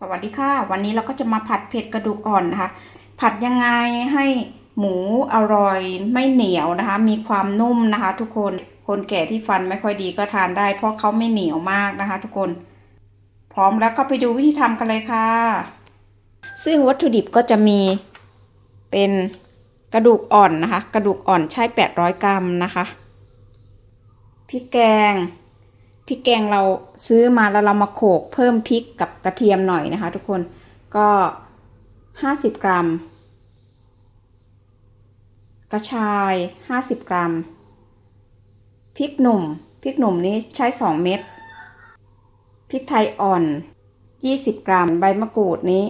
สวัสดีค่ะ วันนี้เราก็จะมาผัดเผ็ดกระดูกอ่อนนะคะ ผัดยังไงให้หมูอร่อยไม่เหนียวนะคะ มีความนุ่มนะคะ ทุกคนคนแก่ที่ฟันไม่ค่อยดีก็ทานได้ เพราะเขาไม่เหนียวมากนะคะ ทุกคน พร้อมแล้วก็ไปดูวิธีทำกันเลยค่ะ ซึ่งวัตถุดิบก็จะมีเป็นกระดูกอ่อนนะคะ กระดูกอ่อนใช้ 800 กรัมนะคะพริกแกง พริกแกงเราซื้อมาแล้วเรามาโขลกเพิ่มพริกกับกระเทียมหน่อยนะคะ ทุกคนก็ 50 กรัม กระชาย 50 กรัมพริกหนุ่มพริกหนุ่มนี้ใช้ 2 เม็ดพริกไทยอ่อน 20 กรัม ใบมะกรูดนี้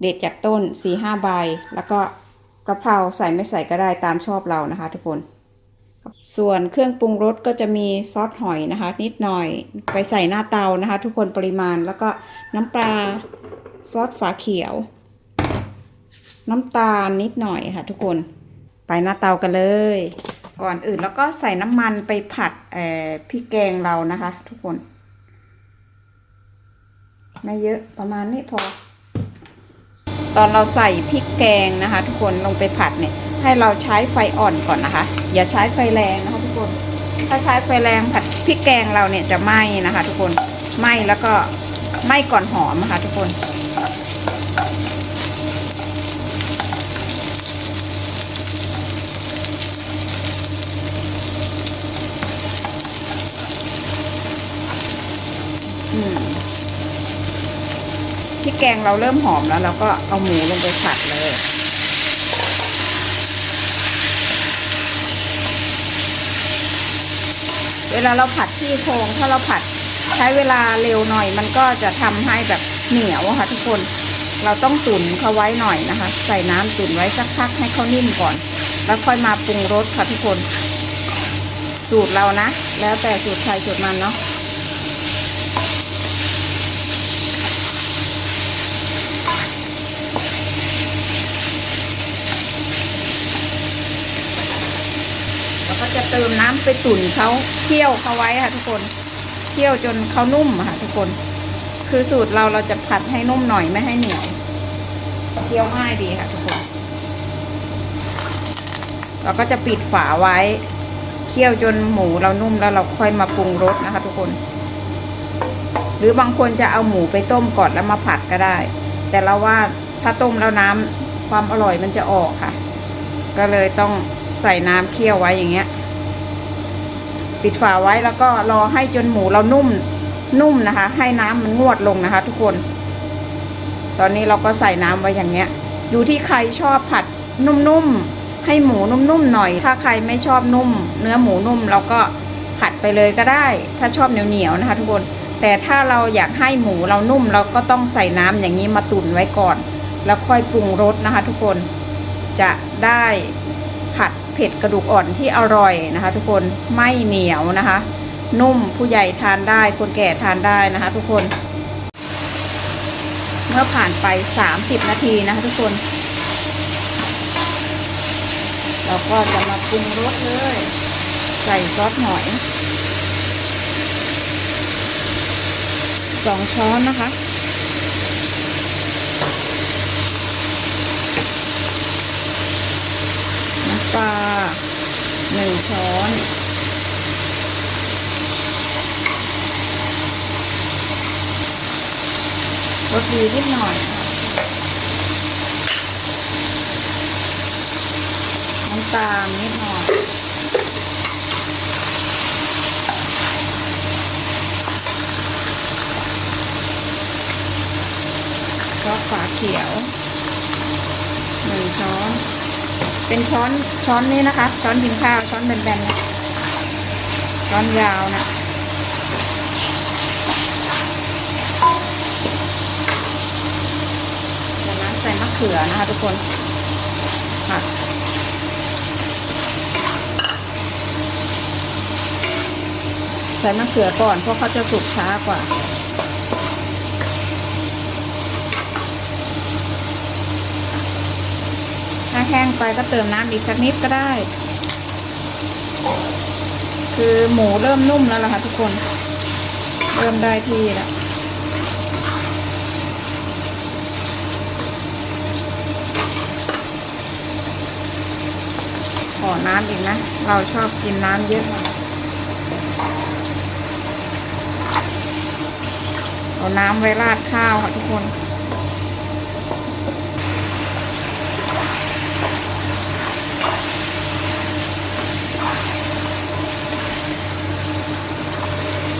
เด็ดจากต้น 4-5 ใบ แล้วก็กระเพราใส่ไม่ใส่ก็ได้ตามชอบเรานะคะทุกคน ส่วนเครื่องปรุงรสก็จะมีซอสหอยนะคะ นิดหน่อยไปใส่หน้าเตานะคะ ทุกคนปริมาณแล้วก็น้ำปลาซอสฝาเขียว น้ำตาลนิดหน่อยค่ะ ทุกคนไปหน้าเตากันเลย ก่อนอื่นแล้วก็ใส่น้ำมันไปผัดเอ่อพริกแกงเรานะคะ ทุกคนไม่เยอะประมาณนี้พอ ตอนเราใส่พริกแกงนะคะ ทุกคนลงไปผัดเนี่ย ให้เราใช้ไฟอ่อนก่อนนะคะ อย่าใช้ไฟแรงนะคะทุกคน ถ้าใช้ไฟแรงผัดพริกแกงเราเนี่ยจะไหม้นะคะ ทุกคนไหม้แล้วก็ไหม้ก่อนหอมนะคะทุกคนอืมพริกแกงเราเริ่มหอมแล้วเราก็เอาหมูลงไปผัดเลย เวลาเราผัดที่โครงถ้าเราผัดใช้เวลาเร็วหน่อย มันก็จะทำให้แบบเหนียวค่ะทุกคนเราต้องตุ๋นเขาไว้หน่อยนะคะ ใส่น้ำตุ๋นไว้สักพักให้เขานิ่มก่อน แล้วค่อยมาปรุงรสค่ะทุกคน สูตรเรานะ แล้วแต่สูตรใครสูตรมันเนาะ แล้วก็จะเติมน้ำไปตุ๋นเขาเคี่ยวเขาไว้ค่ะทุกคนเคี่ยวจนเขานุ่มค่ะทุกคน คือสูตรเราเราจะผัดให้นุ่มหน่อยไม่ให้เหนียวเคี่ยวง่ายดีค่ะทุกคน เราก็จะปิดฝาไว้เคี่ยวจนหมูเรานุ่มแล้วเราค่อยมาปรุงรสนะคะ ทุกคน หรือบางคนจะเอาหมูไปต้มก่อนแล้วมาผัดก็ได้ แต่เราว่าถ้าต้มแล้วน้ำความอร่อยมันจะออกค่ะ ก็เลยต้องใส่น้ำเคี่ยวไว้อย่างเงี้ย ปิดฝาไว้แล้วก็รอให้จนหมูเรานุ่มนุ่มนะคะ ให้น้ำมันงวดลงนะคะ ทุกคน ตอนนี้เราก็ใส่น้ำไว้อย่างเงี้ย อยู่ที่ใครชอบผัดนุ่มๆให้หมูนุ่มๆหน่อย ถ้าใครไม่ชอบนุ่ม เนื้อหมูนุ่มเราก็ผัดไปเลยก็ได้ ถ้าชอบเหนียวๆนะคะ ทุกคน แต่ถ้าเราอยากให้หมูเรานุ่ม เราก็ต้องใส่น้ำอย่างนี้มาตุ๋นไว้ก่อน แล้วค่อยปรุงรสนะคะ ทุกคนจะได้ ผัดเผ็ดกระดูกอ่อนที่อร่อยนะคะ ทุกคนไม่เหนียวนะคะ นุ่มผู้ใหญ่ทานได้คนแก่ทานได้นะคะ ทุกคน เมื่อผ่านไป 30 นาทีนะคะ ทุกคน เราก็จะมาปรุงรสเลย ใส่ซอสหอยสองช้อนนะคะ น้ำ ปลาหนึ่งช้อนรสดีนิดหน่อยน้ำตาลนิดหน่อยซอสฝาเขียวหนึ่งช้อน เป็นช้อนช้อนนี้นะคะ ช้อนกินข้าวช้อนแบนๆนะช้อนยาวนะจากนั้นใส่มะเขือนะคะทุกคนผัดใส่มะเขือก่อนเพราะเขาจะสุกช้ากว่า แห้งไปก็เติมน้ำอีกสักนิดก็ได้ คือหมูเริ่มนุ่มแล้วล่ะค่ะทุกคน เริ่มได้ที่และขอน้ำอีกนะ เราชอบกินน้ำเยอะเอาน้ำไว้ราดข้าวค่ะทุกคน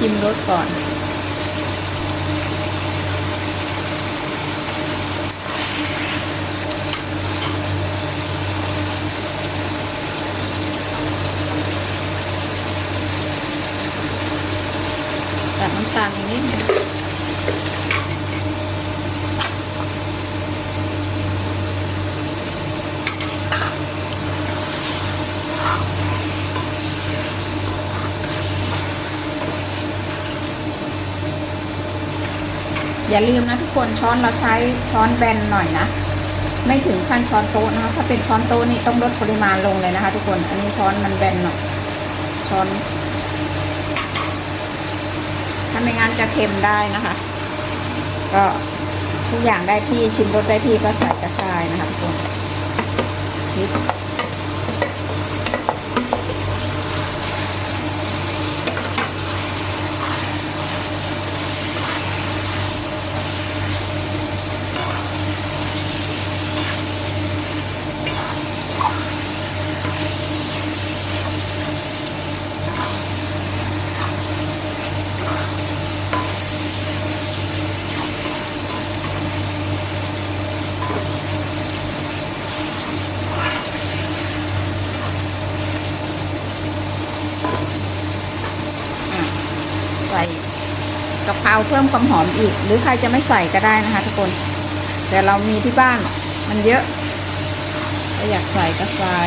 ชิมรสก่อนตัดน้ำตาลนิดนึง อย่าลืมนะทุกคนช้อนเราใช้ช้อนแบนหน่อยนะ ไม่ถึงขั้นช้อนโต๊ะนะคะถ้าเป็นช้อนโต๊ะนี่ต้องลดปริมาณลงเลยนะคะ ทุกคนอันนี้ช้อนมันแบนหน่อยช้อนถ้าไม่งั้นจะเค็มได้นะคะ ก็ทุกอย่างได้ที่ชิมรสได้ที่ก็ใส่กระชายนะคะทุกคน กะเพราเพิ่มความหอมอีก หรือใครจะไม่ใส่ก็ได้นะคะ ทุกคน แต่เรามีที่บ้านมันเยอะก็อยากใส่ก็ใส่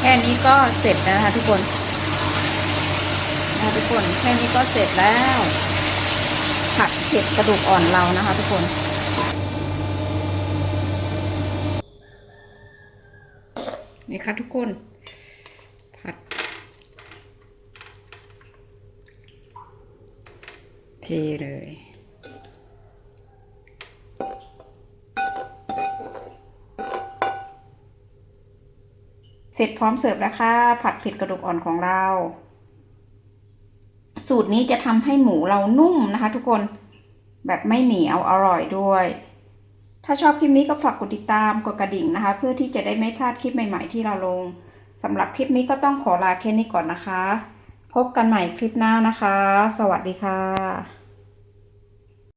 แค่นี้ก็เสร็จแล้วนะคะทุกคนนะทุกคนแค่นี้ก็เสร็จแล้ว ผัดเผ็ดกระดูกอ่อนเรานะคะทุกคนนี่ค่ะทุกคน ผัด เทเลยเสร็จพร้อมเสิร์ฟแล้วค่ะ ผัดเผ็ดกระดูกอ่อนของเรา สูตรนี้จะทำให้หมูเรานุ่มนะคะ ทุกคนแบบไม่เหนียวอร่อยด้วย ถ้าชอบคลิปนี้ก็ฝากกดติดตามกดกระดิ่งนะคะ เพื่อที่จะได้ไม่พลาดคลิปใหม่ๆที่เราลงสำหรับคลิปนี้ก็ต้องขอลาแค่นี้ก่อนนะคะ พบกันใหม่คลิปหน้านะคะ สวัสดีค่ะ